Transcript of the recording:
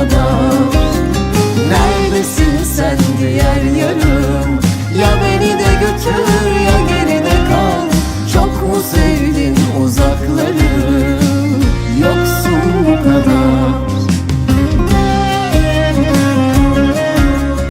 bana Neredesin sen diğer yarım Ya beni